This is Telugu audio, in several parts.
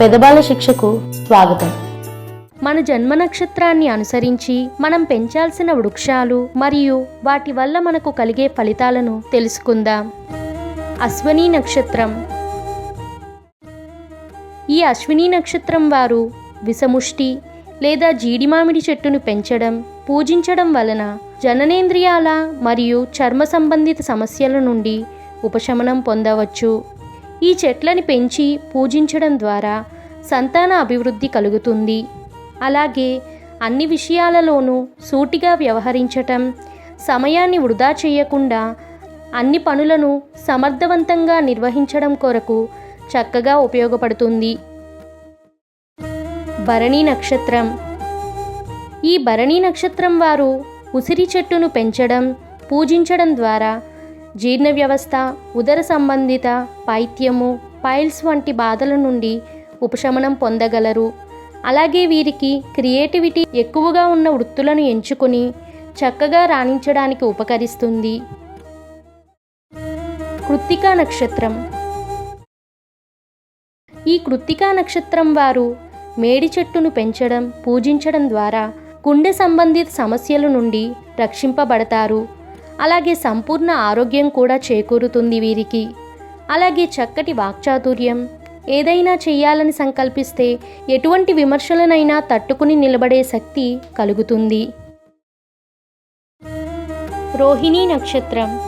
పెదబాల శిక్షకు స్వాగతం. మన జన్మ నక్షత్రాన్ని అనుసరించి మనం పెంచాల్సిన వృక్షాలు మరియు వాటి వల్ల మనకు కలిగే ఫలితాలను తెలుసుకుందాం. అశ్వనీ నక్షత్రం. ఈ అశ్విని నక్షత్రం వారు విషముష్టి లేదా జీడిమామిడి చెట్టును పెంచడం పూజించడం వలన జననేంద్రియాల మరియు చర్మ సంబంధిత సమస్యల నుండి ఉపశమనం పొందవచ్చు. ఈ చెట్లని పెంచి పూజించడం ద్వారా సంతాన అభివృద్ధి కలుగుతుంది. అలాగే అన్ని విషయాలలోనూ సూటిగా వ్యవహరించటం సమయాన్ని వృధా చేయకుండా అన్ని పనులను సమర్థవంతంగా నిర్వహించడం కొరకు చక్కగా ఉపయోగపడుతుంది. భరణి నక్షత్రం. ఈ భరణి నక్షత్రం వారు ఉసిరి చెట్టును పెంచడం పూజించడం ద్వారా జీర్ణ వ్యవస్థ ఉదర సంబంధిత పైత్యము పైల్స్ వంటి బాధల నుండి ఉపశమనం పొందగలరు. అలాగే వీరికి క్రియేటివిటీ ఎక్కువగా ఉన్న వృత్తులను ఎంచుకొని చక్కగా రాణించడానికి ఉపకరిస్తుంది. కృత్తికా నక్షత్రం. ఈ కృత్తికా నక్షత్రం వారు మేడి చెట్టును పెంచడం పూజించడం ద్వారా గుండె సంబంధిత సమస్యల నుండి రక్షింపబడతారు. అలాగే సంపూర్ణ ఆరోగ్యం కూడా చేకూరుతుంది వీరికి. అలాగే చక్కటి వాక్చాతుర్యం. ఏదైనా చేయాలని సంకల్పిస్తే ఎటువంటి విమర్శలనైనా తట్టుకుని నిలబడే శక్తి కలుగుతుంది. రోహిణీ నక్షత్రం.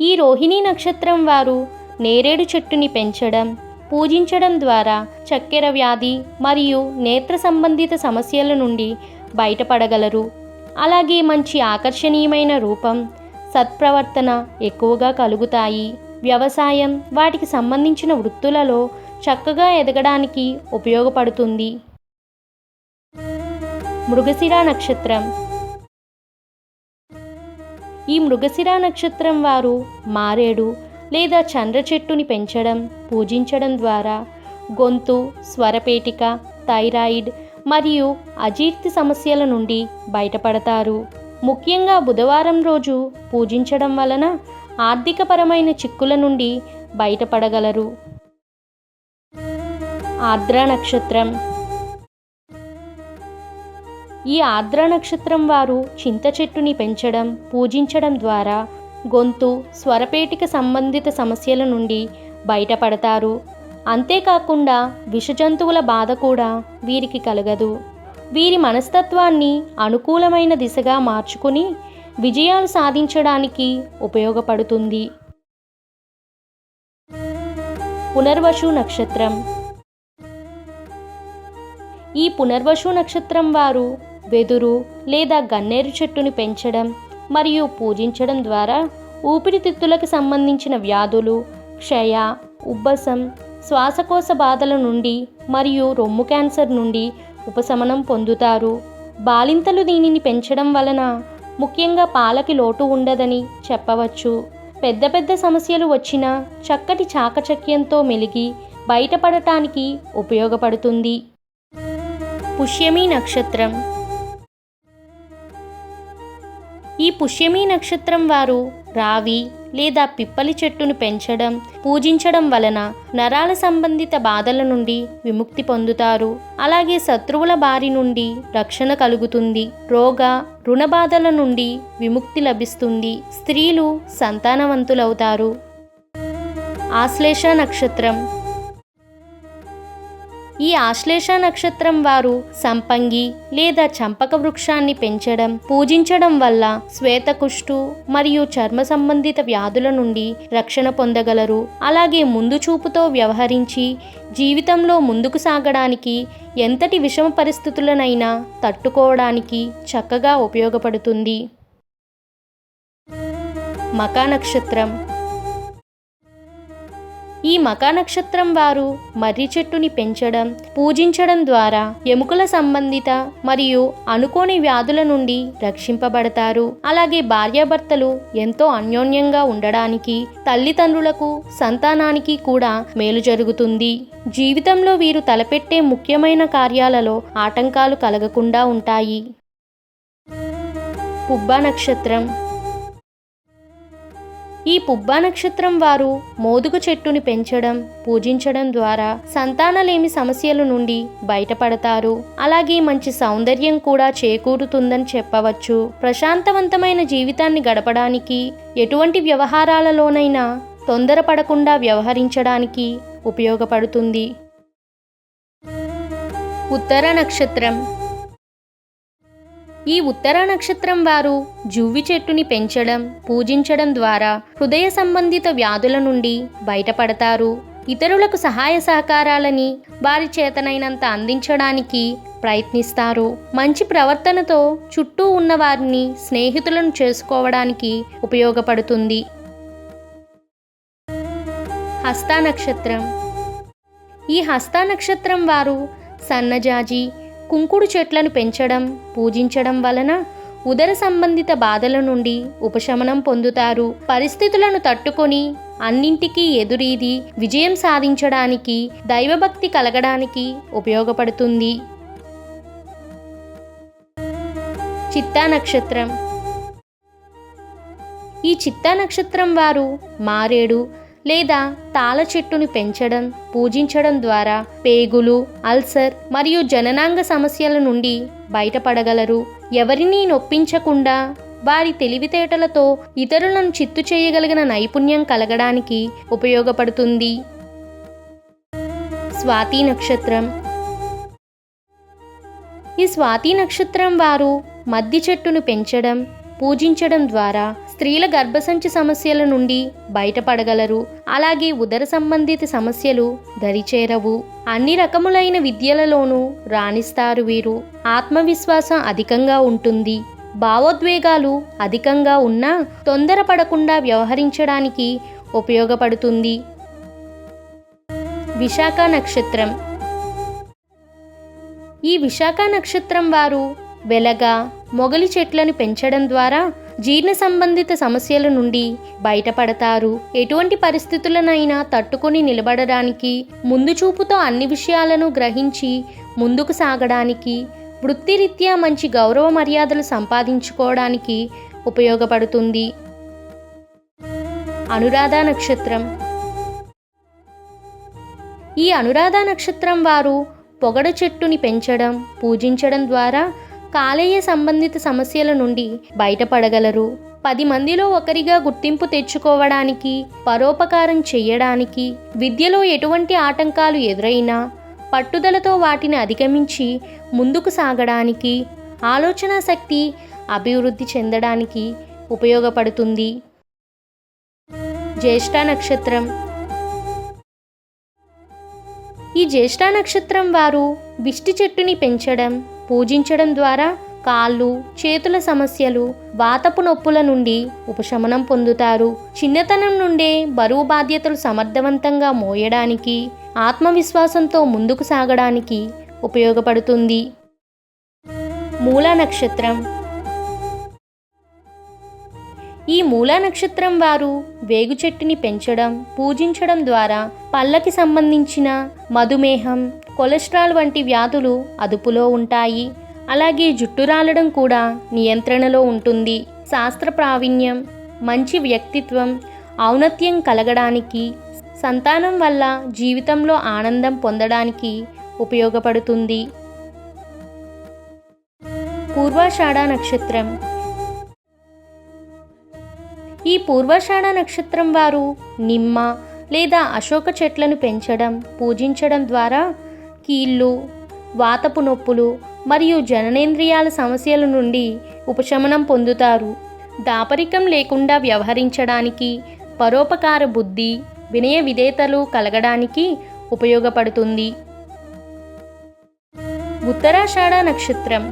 ఈ రోహిణీ నక్షత్రం వారు నేరేడు చెట్టుని పెంచడం పూజించడం ద్వారా చక్కెర వ్యాధి మరియు నేత్ర సంబంధిత సమస్యల నుండి బయటపడగలరు. అలాగే మంచి ఆకర్షణీయమైన రూపం సత్ప్రవర్తన ఎక్కువగా కలుగుతాయి. వ్యవసాయం వాటికి సంబంధించిన వృత్తులలో చక్కగా ఎదగడానికి ఉపయోగపడుతుంది. మృగశిర నక్షత్రం. ఈ మృగశిర నక్షత్రం వారు మారేడు లేదా చంద్ర చెట్టుని పెంచడం పూజించడం ద్వారా గొంతు స్వరపేటిక థైరాయిడ్ మరియు అజీర్తి సమస్యల నుండి బయటపడతారు. ముఖ్యంగా బుధవారం రోజు పూజించడం వలన ఆర్థికపరమైన చిక్కుల నుండి బయటపడగలరు. ఆర్ద్ర నక్షత్రం. ఈ ఆర్ద్ర నక్షత్రం వారు చింత చెట్టుని పెంచడం పూజించడం ద్వారా గొంతు స్వరపేటిక సంబంధిత సమస్యల నుండి బయటపడతారు. అంతేకాకుండా విషజంతువుల బాధ కూడా వీరికి కలగదు. వీరి మనస్తత్వాన్ని అనుకూలమైన దిశగా మార్చుకుని విజయాలు సాధించడానికి ఉపయోగపడుతుంది. పునర్వసు నక్షత్రం. ఈ పునర్వసు నక్షత్రం వారు వెదురు లేదా గన్నేరు చెట్టుని పెంచడం మరియు పూజించడం ద్వారా ఊపిరితిత్తులకు సంబంధించిన వ్యాధులు క్షయ ఉబ్బసం శ్వాసకోశ బాధల నుండి మరియు రొమ్ము క్యాన్సర్ నుండి ఉపశమనం పొందుతారు. బాలింతలు దీనిని పెంచడం వలన ముఖ్యంగా పాలకి లోటు ఉండదని చెప్పవచ్చు. పెద్ద పెద్ద సమస్యలు వచ్చినా చక్కటి చాకచక్యంతో మెలిగి బయటపడటానికి ఉపయోగపడుతుంది. పుష్యమి నక్షత్రం. ఈ పుష్యమి నక్షత్రం వారు రావి లేదా పిప్పలి చెట్టును పెంచడం పూజించడం వలన నరాల సంబంధిత బాధల నుండి విముక్తి పొందుతారు. అలాగే శత్రువుల బారి నుండి రక్షణ కలుగుతుంది. రోగ రుణ బాధల నుండి విముక్తి లభిస్తుంది. స్త్రీలు సంతానవంతులవుతారు. ఆశ్లేష నక్షత్రం ఈ ఆశ్లేష నక్షత్రం వారు సంపంగి లేదా చంపక వృక్షాన్ని పెంచడం పూజించడం వల్ల శ్వేతకుష్టు మరియు చర్మ సంబంధిత వ్యాధుల నుండి రక్షణ పొందగలరు. అలాగే ముందు చూపుతో వ్యవహరించి జీవితంలో ముందుకు సాగడానికి ఎంతటి విషమ పరిస్థితులనైనా తట్టుకోవడానికి చక్కగా ఉపయోగపడుతుంది. మకా నక్షత్రం ఈ మకా నక్షత్రం వారు మర్రి చెట్టుని పెంచడం పూజించడం ద్వారా ఎముకల సంబంధిత మరియు అనుకోని వ్యాధుల నుండి రక్షింపబడతారు. అలాగే భార్యాభర్తలు ఎంతో అన్యోన్యంగా ఉండడానికి తల్లిదండ్రులకు సంతానానికి కూడా మేలు జరుగుతుంది. జీవితంలో వీరు తలపెట్టే ముఖ్యమైన కార్యాలలో ఆటంకాలు కలగకుండా ఉంటాయి. పుబ్బా నక్షత్రం ఈ పుబ్బా నక్షత్రం వారు మోదుగు చెట్టుని పెంచడం పూజించడం ద్వారా సంతానలేమి సమస్యల నుండి బయటపడతారు. అలాగే మంచి సౌందర్యం కూడా చేకూరుతుందని చెప్పవచ్చు. ప్రశాంతవంతమైన జీవితాన్ని గడపడానికి ఎటువంటి వ్యవహారాలలోనైనా తొందరపడకుండా వ్యవహరించడానికి ఉపయోగపడుతుంది. ఉత్తర నక్షత్రం ఈ ఉత్తర నక్షత్రం వారు జువ్వి చెట్టుని పెంచడం పూజించడం ద్వారా హృదయ సంబంధిత వ్యాధుల నుండి బయటపడతారు. ఇతరులకు సహాయ సహకారాలని వారి చేతనైనంత అందించడానికి ప్రయత్నిస్తారు. మంచి ప్రవర్తనతో చుట్టూ ఉన్న వారిని స్నేహితులను చేసుకోవడానికి ఉపయోగపడుతుంది. హస్త నక్షత్రం. ఈ హస్త నక్షత్రం వారు సన్నజాజి కుంకుడు చెట్లను పెంచడం పూజించడం వలన ఉదర సంబంధిత బాధల నుండి ఉపశమనం పొందుతారు. పరిస్థితులను తట్టుకొని అన్నింటికీ ఎదురీది విజయం సాధించడానికి దైవభక్తి కలగడానికి ఉపయోగపడుతుంది. చిత్తా నక్షత్రం. ఈ చిత్తా నక్షత్రం వారు మారేడు లేదా తాళ చెట్టును పెంచడం పూజించడం ద్వారా పేగులు అల్సర్ మరియు జననాంగ సమస్యల నుండి బయటపడగలరు. ఎవరినీ నొప్పించకుండా వారి తెలివితేటలతో ఇతరులను చిత్తు చేయగలిగిన నైపుణ్యం కలగడానికి ఉపయోగపడుతుంది. స్వాతి నక్షత్రం. ఈ స్వాతి నక్షత్రం వారు మద్ది చెట్టును పెంచడం పూజించడం ద్వారా స్త్రీల గర్భసంచి సమస్యల నుండి బయటపడగలరు. అలాగే ఉదర సంబంధిత సమస్యలు దరిచేరవు. అన్ని రకములైన విద్యలలోనూ రాణిస్తారు వీరు. ఆత్మవిశ్వాసం అధికంగా ఉంటుంది. భావోద్వేగాలు అధికంగా ఉన్నా తొందరపడకుండా వ్యవహరించడానికి ఉపయోగపడుతుంది. విశాఖ నక్షత్రం. ఈ విశాఖ నక్షత్రం వారు వెలగ మొగలి చెట్లను పెంచడం ద్వారా జీర్ణ సంబంధిత సమస్యల నుండి బయటపడతారు. ఎటువంటి పరిస్థితులనైనా తట్టుకొని నిలబడడానికి ముందు చూపుతో అన్ని విషయాలను గ్రహించి ముందుకు సాగడానికి వృత్తిరీత్యా మంచి గౌరవ మర్యాదలు సంపాదించుకోవడానికి ఉపయోగపడుతుంది. అనురాధ నక్షత్రం. ఈ అనురాధ నక్షత్రం వారు పొగడ చెట్టుని పెంచడం పూజించడం ద్వారా కాలేయ సంబంధిత సమస్యల నుండి బయటపడగలరు. పది మందిలో ఒకరిగా గుర్తింపు తెచ్చుకోవడానికి పరోపకారం చేయడానికి విద్యలో ఎటువంటి ఆటంకాలు ఎదురైనా పట్టుదలతో వాటిని అధిగమించి ముందుకు సాగడానికి ఆలోచన శక్తి అభివృద్ధి చెందడానికి ఉపయోగపడుతుంది. జ్యేష్ఠ నక్షత్రం. ఈ జ్యేష్ఠ నక్షత్రం వారు విష్టి చెట్టుని పెంచడం పూజించడం ద్వారా కాళ్ళు చేతుల సమస్యలు వాతపు నొప్పుల నుండి ఉపశమనం పొందుతారు. చిన్నతనం నుండే బరువు బాధ్యతలు సమర్థవంతంగా మోయడానికి ఆత్మవిశ్వాసంతో ముందుకు సాగడానికి ఉపయోగపడుతుంది. మూల నక్షత్రం. ఈ మూలా నక్షత్రం వారు వేగు చెట్టుని పెంచడం పూజించడం ద్వారా పళ్ళకి సంబంధించిన మధుమేహం కొలెస్ట్రాల్ వంటి వ్యాధులు అదుపులో ఉంటాయి. అలాగే జుట్టు రాలడం కూడా నియంత్రణలో ఉంటుంది. శాస్త్ర ప్రావీణ్యం మంచి వ్యక్తిత్వం ఔన్నత్యం కలగడానికి సంతానం వల్ల జీవితంలో ఆనందం పొందడానికి ఉపయోగపడుతుంది. పూర్వాషాఢ నక్షత్రం. ఈ పూర్వాషాఢ నక్షత్రం వారు నిమ్మ లేదా అశోక చెట్లను పెంచడం పూజించడం ద్వారా కీళ్ళు వాతపు నొప్పులు మరియు జననేంద్రియాల సమస్యల నుండి ఉపశమనం పొందుతారు. దాపరికం లేకుండా వ్యవహరించడానికి పరోపకార బుద్ధి వినయ విధేతలు కలగడానికి ఉపయోగపడుతుంది. ఉత్తరాషాఢ నక్షత్రం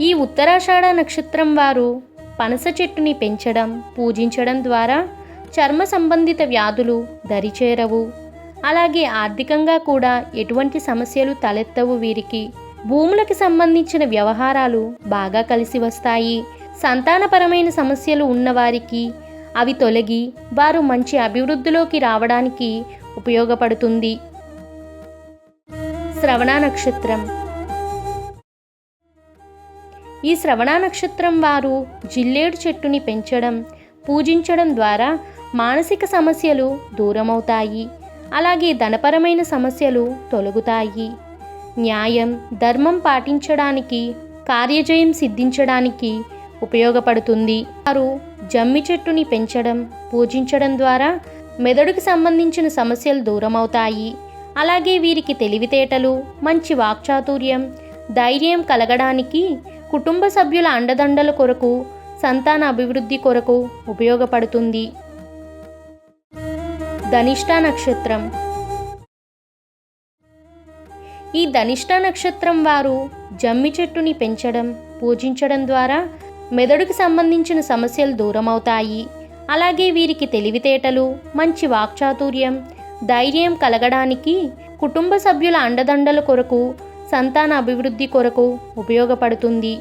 ఈ ఉత్తరాషాఢ నక్షత్రం వారు పనస చెట్టుని పెంచడం పూజించడం ద్వారా చర్మ సంబంధిత వ్యాధులు దరిచేరవు. అలాగే ఆర్థికంగా కూడా ఎటువంటి సమస్యలు తలెత్తవు వీరికి. భూములకి సంబంధించిన వ్యవహారాలు బాగా కలిసి వస్తాయి. సంతానపరమైన సమస్యలు ఉన్నవారికి అవి తొలగి వారు మంచి అభివృద్ధిలోకి రావడానికి ఉపయోగపడుతుంది. శ్రవణ నక్షత్రం. ఈ శ్రవణ నక్షత్రం వారు జిల్లేడు చెట్టుని పెంచడం పూజించడం ద్వారా మానసిక సమస్యలు దూరమవుతాయి. అలాగే ధనపరమైన సమస్యలు తొలగుతాయి. న్యాయం ధర్మం పాటించడానికి కార్యజయం సిద్ధించడానికి ఉపయోగపడుతుంది. వారు జమ్మి చెట్టుని పెంచడం పూజించడం ద్వారా మెదడుకు సంబంధించిన సమస్యలు దూరమవుతాయి. అలాగే వీరికి తెలివితేటలు మంచి వాక్చాతుర్యం ధైర్యం కలగడానికి కుటుంబ సభ్యుల అండదండల కొరకు సంతాన అభివృద్ధి కొరకు ఉపయోగపడుతుంది. ధనిష్ట నక్షత్రం. ఈ ధనిష్ట నక్షత్రం వారు జమ్మి చెట్టుని పెంచడం పూజించడం ద్వారా మెదడుకు సంబంధించిన సమస్యలు దూరమవుతాయి. అలాగే వీరికి తెలివితేటలు మంచి వాక్చాతుర్యం ధైర్యం కలగడానికి కుటుంబ సభ్యుల అండదండల కొరకు సంతాన అభివృద్ధి కొరకు ఉపయోగపడుతుంది.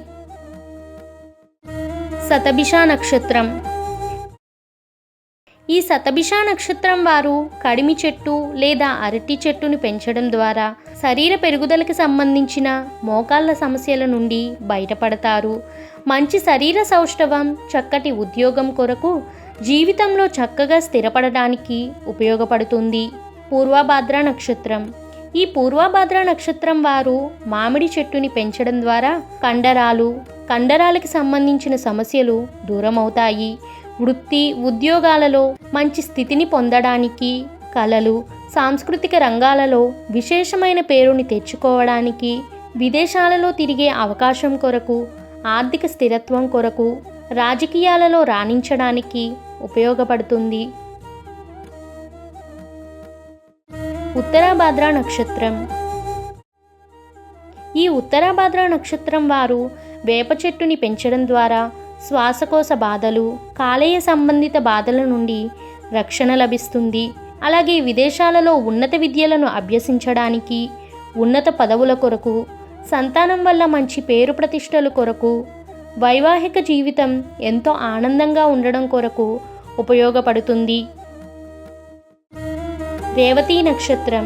శతభిష నక్షత్రం. ఈ శతభిష నక్షత్రం వారు కడిమి చెట్టు లేదా అరటి చెట్టును పెంచడం ద్వారా శరీర పెరుగుదలకు సంబంధించిన మోకాళ్ళ సమస్యల నుండి బయటపడతారు. మంచి శరీర సౌష్ఠవం చక్కటి ఉద్యోగం కొరకు జీవితంలో చక్కగా స్థిరపడడానికి ఉపయోగపడుతుంది. పూర్వభాద్ర నక్షత్రం. ఈ పూర్వభాద్ర నక్షత్రం వారు మామిడి చెట్టుని పెంచడం ద్వారా కండరాలు కండరాలకు సంబంధించిన సమస్యలు దూరమవుతాయి. వృత్తి ఉద్యోగాలలో మంచి స్థితిని పొందడానికి కళలు సాంస్కృతిక రంగాలలో విశేషమైన పేరుని తెచ్చుకోవడానికి విదేశాలలో తిరిగే అవకాశం కొరకు ఆర్థిక స్థిరత్వం కొరకు రాజకీయాలలో రాణించడానికి ఉపయోగపడుతుంది. ఉత్తరాభాద్ర నక్షత్రం. ఈ ఉత్తరాభాద్ర నక్షత్రం వారు వేప చెట్టుని పెంచడం ద్వారా శ్వాసకోశ బాధలు కాలేయ సంబంధిత బాధల నుండి రక్షణ లభిస్తుంది. అలాగే విదేశాలలో ఉన్నత విద్యలను అభ్యసించడానికి ఉన్నత పదవుల కొరకు సంతానం వల్ల మంచి పేరు ప్రతిష్టల కొరకు వైవాహిక జీవితం ఎంతో ఆనందంగా ఉండడం కొరకు ఉపయోగపడుతుంది. రేవతి నక్షత్రం.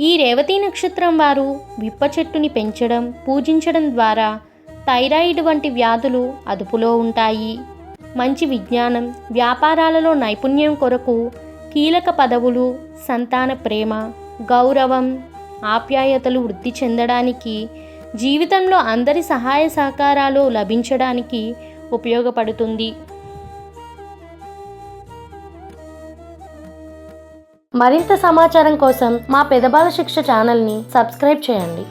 ఈ రేవతి నక్షత్రం వారు విప్ప చెట్టుని పెంచడం పూజించడం ద్వారా థైరాయిడ్ వంటి వ్యాధులు అదుపులో ఉంటాయి. మంచి విజ్ఞానం వ్యాపారాలలో నైపుణ్యం కొరకు కీలక పదవులు సంతాన ప్రేమ గౌరవం ఆప్యాయతలు వృద్ధి చెందడానికి జీవితంలో అందరి సహాయ సహకారాలు లభించడానికి ఉపయోగపడుతుంది. మరింత సమాచారం కోసం మా పెదబాల శిక్ష ఛానల్ని సబ్స్క్రైబ్ చేయండి.